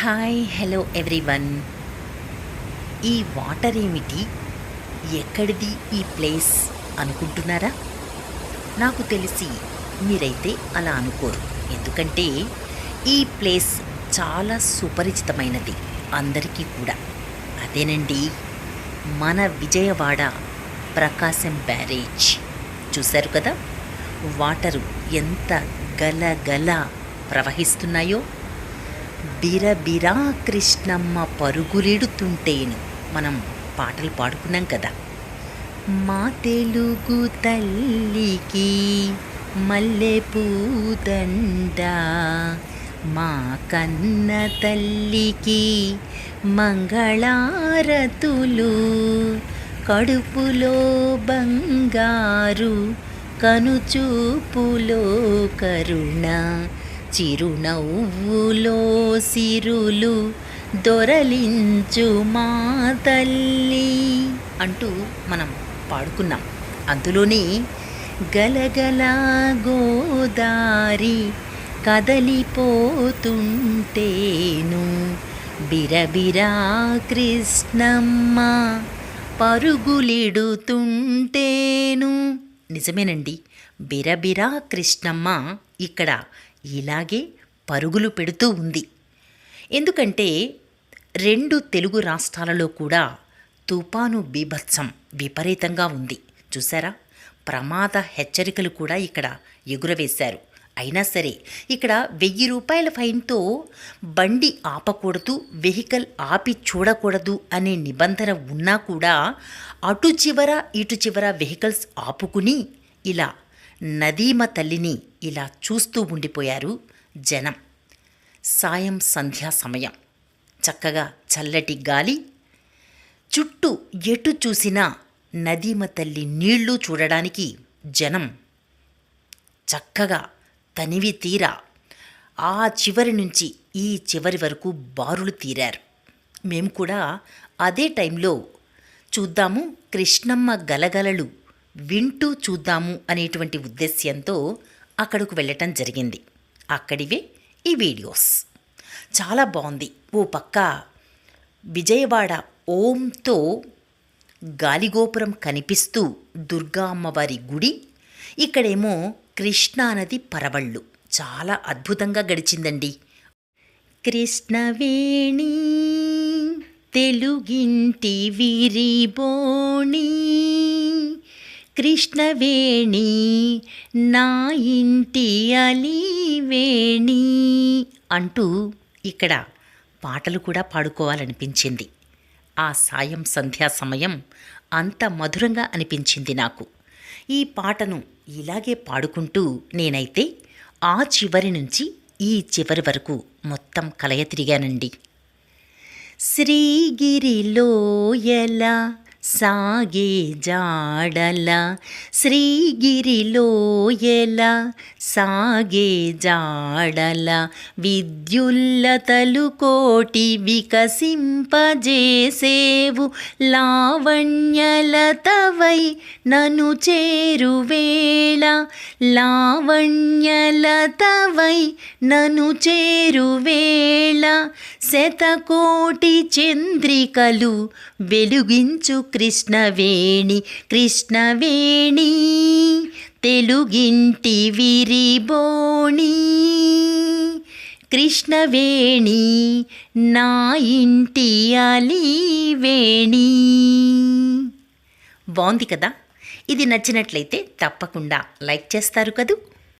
Hi hello everyone ఈ water ఏమిటి? ఎక్కడిది ఈ ప్లేస్ అనుకుంటున్నారా? నాకు తెలిసి మీరైతే అలా అనుకోరు. ఎందుకంటే ఈ ప్లేస్ చాలా సుపరిచితమైనది అందరికీ కూడా. అదేనండి మన విజయవాడ ప్రకాశం బ్యారేజ్. చూశారు కదా? వాటరు ఎంత గల గల ప్రవహిస్తున్నాయో. బిరబిరా కృష్ణమ్మ పరుగులిడుతుంటేను మనం పాటలు పాడుకున్నాం కదా. మా తెలుగు తల్లికి మల్లె పూదండ మా కన్న తల్లికి మంగళారతులు. కడుపులో బంగారు కనుచూపులో కరుణ. చిరునవ్వులో సిరులు దొరలించు మా తల్లి అంటూ మనం పాడుకున్నాం. అందులోనే గలగల గోదారి కదలిపోతుంటేను. బిరబిరా కృష్ణమ్మ పరుగులిడుతుంటేను. నిజమేనండి బిరబిరా కృష్ణమ్మ ఇక్కడ ఇలాగే పరుగులు పెడుతూ ఉంది. ఎందుకంటే రెండు తెలుగు రాష్ట్రాలలో కూడా తుపాను బీభత్సం విపరీతంగా ఉంది. చూసారా ప్రమాద హెచ్చరికలు కూడా ఇక్కడ ఎగురవేశారు. అయినా సరే ఇక్కడ వెయ్యి రూపాయల ఫైన్తో బండి ఆపకూడదు వెహికల్ ఆపి చూడకూడదు అనే నిబంధన ఉన్నా కూడా అటు చివర ఇటు చివర వెహికల్స్ ఆపుకుని ఇలా నదీమ తల్లిని ఇలా చూస్తూ ఉండిపోయారు జనం. సాయం సంధ్యా సమయం. చక్కగా చల్లటి గాలి చుట్టూ ఎటు చూసినా నదీమ తల్లి నీళ్ళు చూడడానికి జనం. చక్కగా తనివి తీరా ఆ చివరి నుంచి ఈ చివరి వరకు బారులు తీరారు. మేము కూడా అదే టైంలో చూద్దాము కృష్ణమ్మ గలగలలు వింటూ చూద్దాము అనేటువంటి ఉద్దేశ్యంతో అక్కడకు వెళ్ళటం జరిగింది. అక్కడివే ఈ వీడియోస్. చాలా బాగుంది. ఓ పక్క విజయవాడ ఓంతో గాలిగోపురం కనిపిస్తూ దుర్గా అమ్మవారి గుడి ఇక్కడేమో కృష్ణానది పరవళ్ళు. చాలా అద్భుతంగా గడిచిందండి. కృష్ణవేణి తెలుగింటి విరిబోణి కృష్ణవేణి నా ఇంటి అలివేణి అంటూ ఇక్కడ పాటలు కూడా పాడుకోవాలనిపించింది. ఆ సాయం సంధ్యా సమయం అంత మధురంగా అనిపించింది నాకు. ఈ పాటను ఇలాగే పాడుకుంటూ నేనైతే ఆ చివరి నుంచి ఈ చివరి వరకు మొత్తం కలయ తిరిగానండి శ్రీగిరిలోయల సాగే జాడల శ్రీగిరిలోయల సాగే జాడల విద్యుల్లతలు కోటి వికసింపజేసేవు లావణ్యలతవై నను చేరువేళ లావణ్యలతవై నను చేరువేళ శతకోటి చంద్రికలు వెలుగించు కృష్ణవేణి కృష్ణవేణి. తెలుగింటి విరిబోణి కృష్ణవేణి నా ఇంటి అలివేణి. బాగుంది కదా? ఇది నచ్చినట్లయితే తప్పకుండా లైక్ చేస్తారు కదూ.